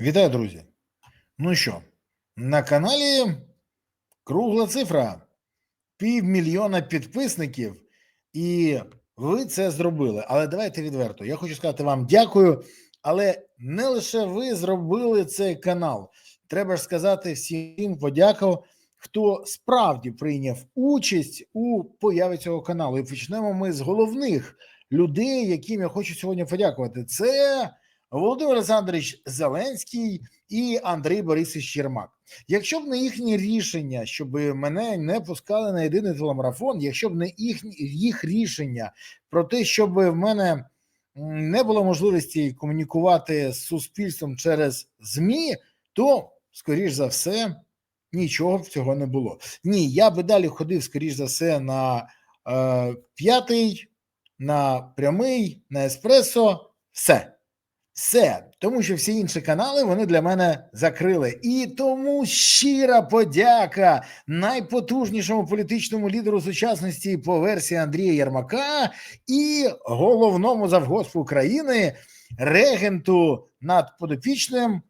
Вітаю, друзі. Ну що, на каналі кругла цифра півмільйона підписників, і ви це зробили. Але давайте відверто. Я хочу сказати вам дякую. Але не лише ви зробили цей канал. Треба ж сказати всім подяку, хто справді прийняв участь у появі цього каналу. І почнемо ми з головних людей, яким я хочу сьогодні подякувати. Це Володимир Олександрович Зеленський і Андрій Борисович Єрмак. Якщо б не їхнє рішення, щоб мене не пускали на єдиний телемарафон, якщо б не їхні їх рішення про те, щоб в мене не було можливості комунікувати з суспільством через ЗМІ, то скоріш за все нічого б цього не було. Ні, я би далі ходив, скоріш за все, на е, п'ятий, на прямий, на еспресо, все. Все, тому що всі інші канали вони для мене закрили. І тому щира подяка найпотужнішому політичному лідеру сучасності по версії Андрія Єрмака і головному завгоспу України, регенту над подопічним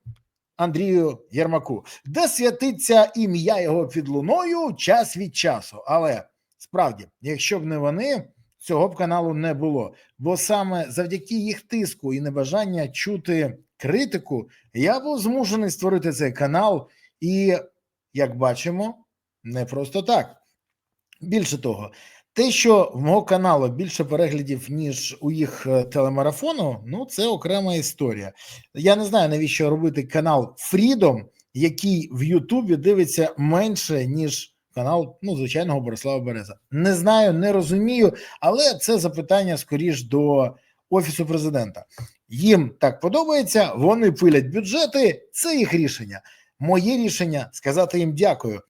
Андрію Єрмаку, де святиться ім'я його під луною час від часу. Але справді, якщо б не вони, цього б каналу не було. Бо саме завдяки їх тиску і небажання чути критику, я був змушений створити цей канал, і як бачимо, не просто так. Більше того, те, що в мого каналу більше переглядів, ніж у їх е, телемарафону, ну це окрема історія. Я не знаю, навіщо робити канал Freedom, який в Ютубі дивиться менше, ніж канал ну, звичайного Борислава Береза. Не знаю, не розумію, але це запитання скоріш до Офісу президента. Їм так подобається, вони пилять бюджети, це їх рішення. Моє рішення сказати їм дякую.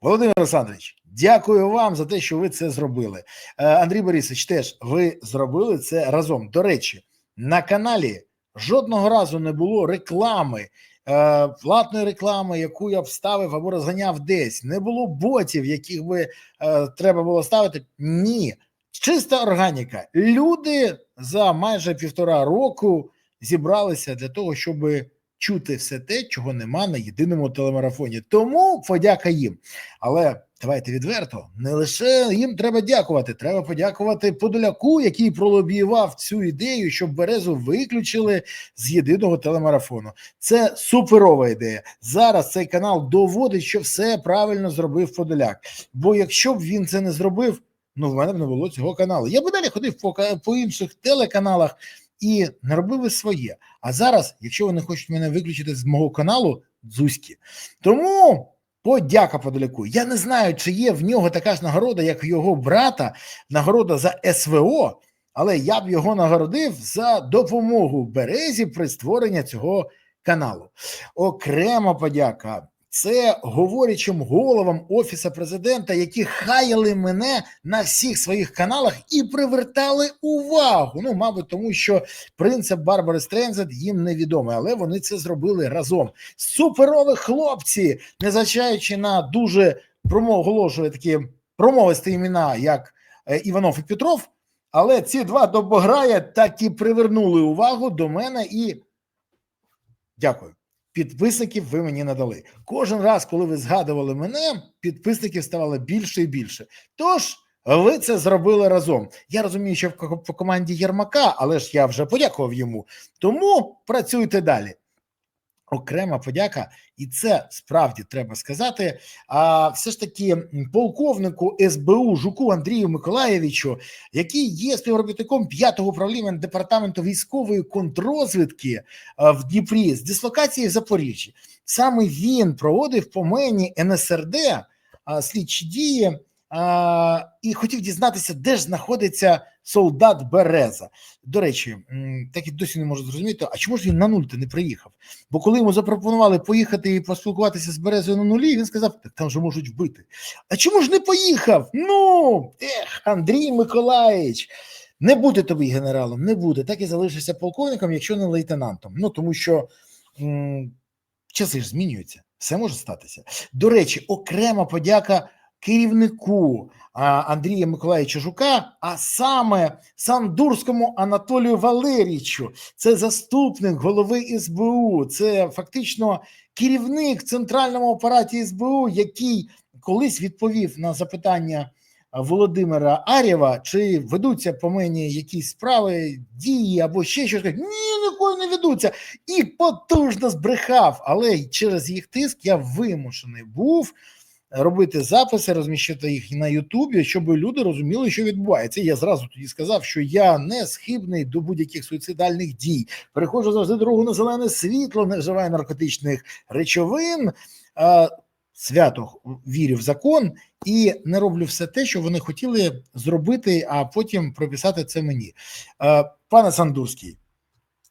Володимир Олександрович, дякую вам за те, що ви це зробили. Е, Андрій Борисович, теж ви зробили це разом. До речі, на каналі жодного разу не було реклами, е, платної реклами, яку я б ставив або розганяв десь. Не було ботів, яких би е, треба було ставити. Ні, чиста органіка. Люди за майже півтора року зібралися для того, щоб чути все те, чого нема на єдиному телемарафоні. Тому подяка їм. Але давайте відверто, не лише їм треба дякувати, треба подякувати Подоляку, який пролобіював цю ідею, щоб березу виключили з єдиного телемарафону. Це суперова ідея. Зараз цей канал доводить, що все правильно зробив Подоляк. Бо якщо б він це не зробив, ну в мене б не було цього каналу. Я би далі ходив по, по інших телеканалах і не робив би своє. А зараз, якщо вони хочуть мене виключити з мого каналу, дзузькі. Тому подяка Подоляку. Я не знаю, чи є в нього така ж нагорода, як його брата, нагорода за СВО, але я б його нагородив за допомогу Березі при створенні цього каналу. Окрема подяка. Це говорячим головам офіса президента, які хаяли мене на всіх своїх каналах і привертали увагу. Ну, мабуть, тому що принцип Барбари Стрензет їм невідомий, але вони це зробили разом. Суперові хлопці, незважаючи на дуже промоголошує такі промовисті імена, як е, Іванов і Петров. Але ці два добограя так і привернули увагу до мене і дякую. Підписників ви мені надали. Кожен раз, коли ви згадували мене, підписників ставало більше і більше. Тож ви це зробили разом. Я розумію, що в команді Єрмака, але ж я вже подякував йому. Тому працюйте далі. Окрема подяка, і це справді треба сказати. А все ж таки полковнику СБУ Жуку Андрію Миколаєвичу, який є співробітником п'ятого управління департаменту військової контррозвідки в Дніпрі з дислокації в Запоріжжі. Саме він проводив по мені НСРД слідчі дії і хотів дізнатися, де ж знаходиться солдат Береза. До речі, так і досі не можу зрозуміти, а чому ж він на нуль не приїхав? Бо коли йому запропонували поїхати і поспілкуватися з Березою на нулі, він сказав: так там же можуть вбити. А чому ж не поїхав? Ну, ех, Андрій Миколаївич, не буде тобі генералом, не буде. Так і залишишся полковником, якщо не лейтенантом. Ну тому що м, часи ж змінюються, все може статися. До речі, окрема подяка керівнику Андрія Миколаївича Жука, а саме Сандурському Анатолію Валерійовичу. Це заступник голови СБУ, це фактично керівник центральному апараті СБУ, який колись відповів на запитання Володимира Арєва, чи ведуться по мені якісь справи, дії або ще щось. Ні, ніколи не ведуться. І потужно збрехав. Але через їх тиск я вимушений був робити записи, розміщати їх на Ютубі, щоб люди розуміли, що відбувається. Я зразу тоді сказав, що я не схибний до будь-яких суїцидальних дій. Переходжу завжди дорогу на зелене світло, не вживаю наркотичних речовин. Свято вірю в закон і не роблю все те, що вони хотіли зробити, а потім прописати це мені. Пане Сандурський,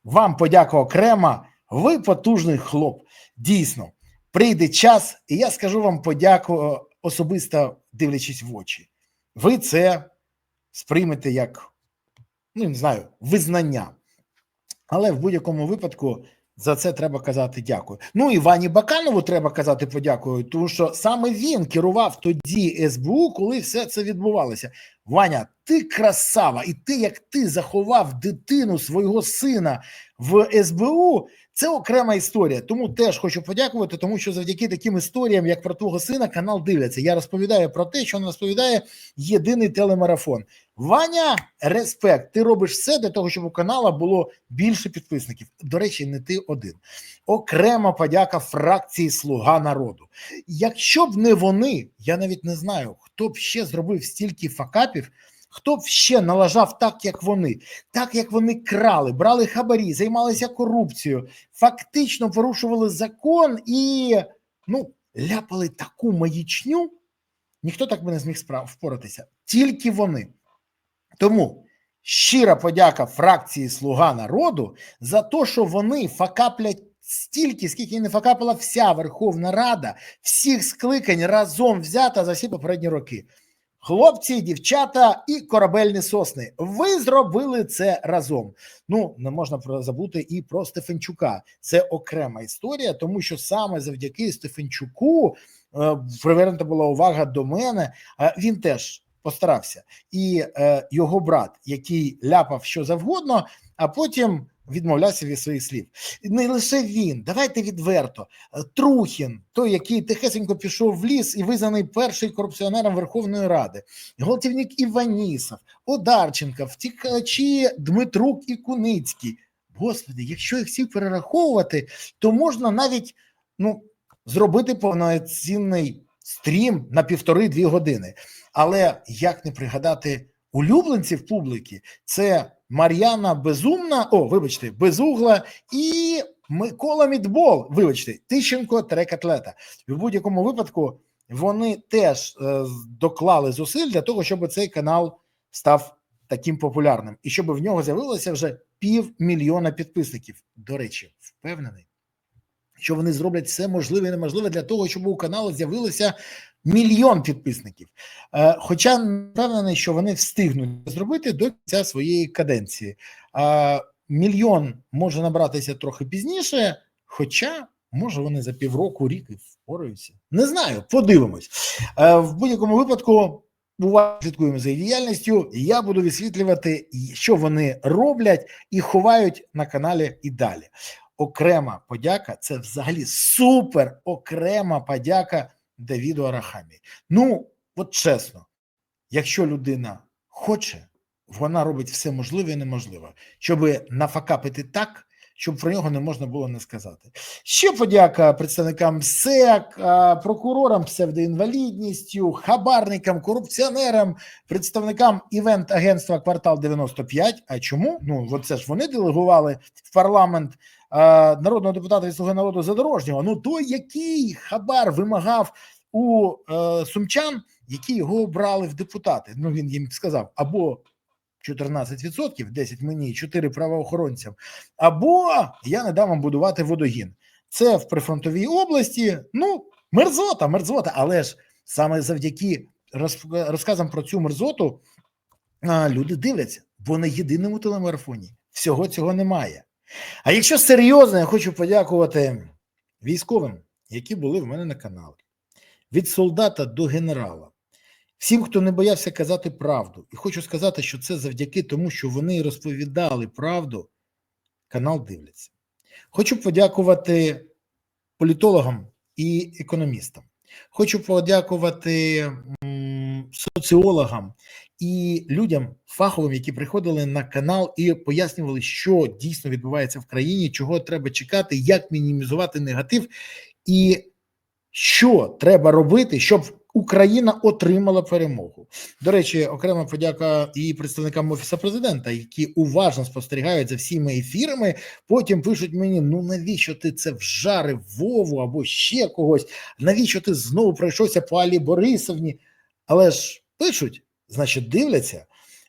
вам подяка окрема. Ви потужний хлоп. Дійсно, прийде час, і я скажу вам подяку е, особисто дивлячись в очі. Ви це сприймете як, ну не знаю, визнання. Але в будь-якому випадку за це треба казати дякую. Ну і Вані Баканову треба казати подякую, тому що саме він керував тоді СБУ, коли все це відбувалося. Ваня, ти красава, і ти, як ти заховав дитину свого сина в СБУ, це окрема історія. Тому теж хочу подякувати, тому що завдяки таким історіям, як про твого сина, канал дивляться. Я розповідаю про те, що розповідає єдиний телемарафон. Ваня, респект. Ти робиш все для того, щоб у канала було більше підписників. До речі, не ти один. Окрема подяка фракції Слуга народу. Якщо б не вони, я навіть не знаю, хто б ще зробив стільки факапів. Хто б ще налажав так, як вони, так як вони крали, брали хабарі, займалися корупцією, фактично порушували закон і ну ляпали таку маячню, ніхто так би не зміг справ впоратися, тільки вони. Тому щира подяка фракції Слуга народу за те, що вони факаплять стільки, скільки не факапила вся Верховна Рада, всіх скликань разом взята за всі попередні роки. Хлопці, дівчата і корабельні сосни. Ви зробили це разом. Ну не можна забути і про Стефанчука. Це окрема історія, тому що саме завдяки Стефанчуку е, привернута була увага до мене. Е, він теж постарався, і е, його брат, який ляпав що завгодно, а потім відмовлявся від своїх слів. Не лише він, давайте відверто. Трухін, той, який тихесенько пішов в ліс і визнаний перший корупціонером Верховної Ради, гвалтівник Іванісов, Одарченко, втікачі Дмитрук і Куницький. Господи, якщо їх всіх перераховувати, то можна навіть ну, зробити повноцінний стрім на півтори-дві години. Але як не пригадати улюбленців публіки, це Мар'яна Безумна, о, вибачте, Безугла і Микола Мідбол. Вибачте, Тищенко Трекатлета. В будь-якому випадку вони теж е, доклали зусиль для того, щоб цей канал став таким популярним і щоб в нього з'явилося вже півмільйона підписників. До речі, впевнений, що вони зроблять все можливе і неможливе для того, щоб у каналу з'явилося мільйон підписників. Е, Хоча не впевнений, що вони встигнуть зробити до кінця своєї каденції. Мільйон може набратися трохи пізніше, хоча. Може, вони за півроку, рік і впораються. Не знаю, подивимось. Е, В будь-якому випадку уважно слідкуємо за її діяльністю. Я буду висвітлювати, що вони роблять і ховають на каналі і далі. Окрема подяка це взагалі супер окрема подяка Давіду Арахамі. Ну, от чесно, якщо людина хоче, вона робить все можливе і неможливе, щоб нафакапити так, щоб про нього не можна було не сказати. Ще подяка представникам СЕК, прокурорам псевдоінвалідністю, хабарникам, корупціонерам, представникам івент-агентства Квартал 95. А чому? Ну, от це ж вони делегували в парламент народного депутата від Слуги народу Задорожнього. Ну той, який хабар вимагав у е, сумчан, які його обрали в депутати. Ну він їм сказав або 14%, 10 мені, 4 правоохоронцям, або я не дам вам будувати водогін. Це в прифронтовій області. Ну, мерзота, мерзота, але ж саме завдяки роз- розказам про цю мерзоту люди дивляться, бо на єдиному телемарафоні всього цього немає. А якщо серйозно, я хочу подякувати військовим, які були в мене на каналі. Від солдата до генерала, всім, хто не боявся казати правду. І хочу сказати, що це завдяки тому, що вони розповідали правду, канал дивляться. Хочу подякувати політологам і економістам. Хочу подякувати соціологам і людям фаховим, які приходили на канал і пояснювали, що дійсно відбувається в країні, чого треба чекати, як мінімізувати негатив, і що треба робити, щоб Україна отримала перемогу. До речі, окрема подяка і представникам офісу президента, які уважно спостерігають за всіми ефірами. Потім пишуть мені: ну навіщо ти це вжарив Вову або ще когось? Навіщо ти знову пройшовся по Алі Борисовні? Але ж пишуть, значить, дивляться.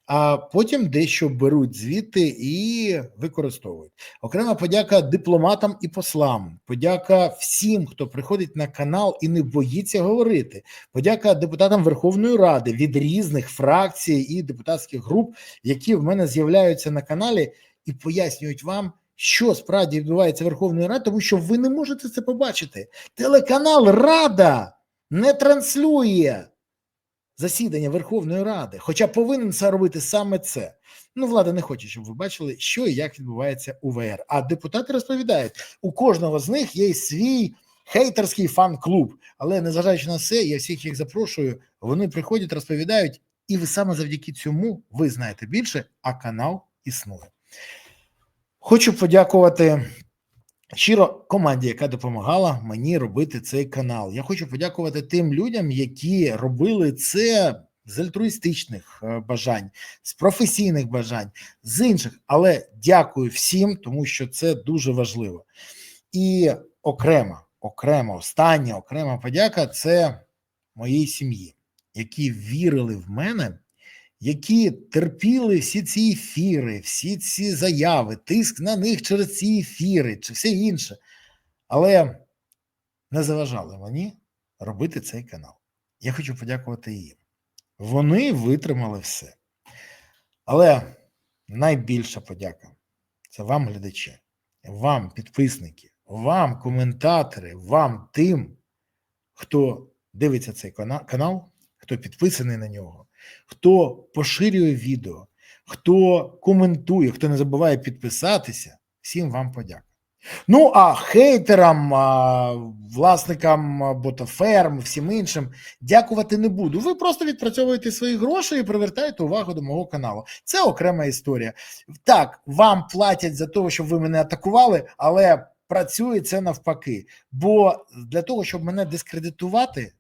А потім дещо беруть звідти і використовують. Окрема подяка дипломатам і послам. Подяка всім, хто приходить на канал і не боїться говорити. Подяка депутатам Верховної Ради від різних фракцій і депутатських груп, які в мене з'являються на каналі і пояснюють вам, що справді відбувається в Верховної Раді, тому що ви не можете це побачити. Телеканал Рада не транслює засідання Верховної Ради, хоча повинен це робити саме це. Ну, влада не хоче, щоб ви бачили, що і як відбувається у ВР. А депутати розповідають, у кожного з них є свій хейтерський фан-клуб. Але незважаючи на це, я всіх їх запрошую. Вони приходять, розповідають, і ви саме завдяки цьому ви знаєте більше, а канал існує. Хочу подякувати щиро команді, яка допомагала мені робити цей канал. Я хочу подякувати тим людям, які робили це з альтруїстичних е, бажань, з професійних бажань, з інших. Але дякую всім, тому що це дуже важливо. І окрема, окрема, остання окрема подяка це моїй сім'ї, які вірили в мене які терпіли всі ці ефіри, всі ці заяви, тиск на них через ці ефіри чи все інше, але не заважали мені робити цей канал. Я хочу подякувати їм. Вони витримали все. Але найбільша подяка це вам, глядачі, вам, підписники, вам, коментатори, вам тим, хто дивиться цей канал, хто підписаний на нього хто поширює відео, хто коментує, хто не забуває підписатися, всім вам подяка. Ну, а хейтерам, власникам ботаферм, всім іншим дякувати не буду. Ви просто відпрацьовуєте свої гроші і привертаєте увагу до мого каналу. Це окрема історія. Так, вам платять за те, щоб ви мене атакували, але працює це навпаки. Бо для того, щоб мене дискредитувати,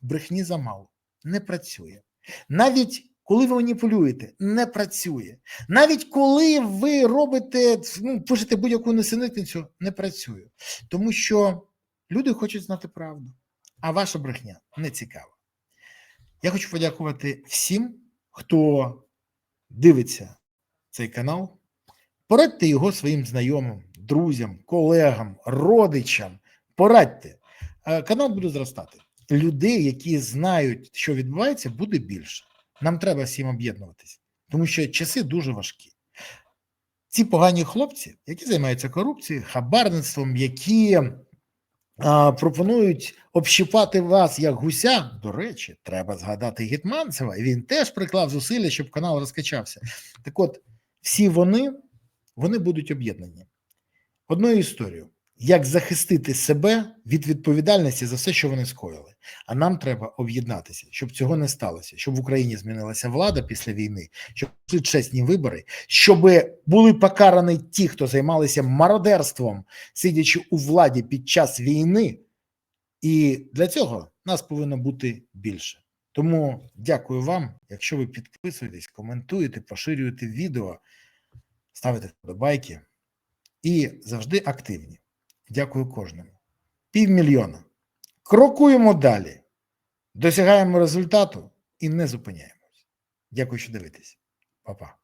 брехні замало. Не працює. Навіть коли ви маніпулюєте, не працює. Навіть коли ви робите, ну, пишете будь-яку несенітницю, не працює. Тому що люди хочуть знати правду, а ваша брехня не цікава. Я хочу подякувати всім, хто дивиться цей канал. Порадьте його своїм знайомим, друзям, колегам, родичам. Порадьте. Е, канал буде зростати людей, які знають, що відбувається, буде більше. Нам треба всім об'єднуватися, тому що часи дуже важкі. Ці погані хлопці, які займаються корупцією, хабарництвом, які а, пропонують общипати вас як гуся. До речі, треба згадати Гетманцева, він теж приклав зусилля, щоб канал розкачався. Так от, всі вони, вони будуть об'єднані. Одною історією як захистити себе від відповідальності за все, що вони скоїли. А нам треба об'єднатися, щоб цього не сталося, щоб в Україні змінилася влада після війни, щоб були чесні вибори, щоб були покарані ті, хто займалися мародерством, сидячи у владі під час війни. І для цього нас повинно бути більше. Тому дякую вам, якщо ви підписуєтесь, коментуєте, поширюєте відео, ставите вподобайки і завжди активні. Дякую кожному. Півмільйона. Крокуємо далі. Досягаємо результату і не зупиняємось. Дякую, що дивитесь. Па-па.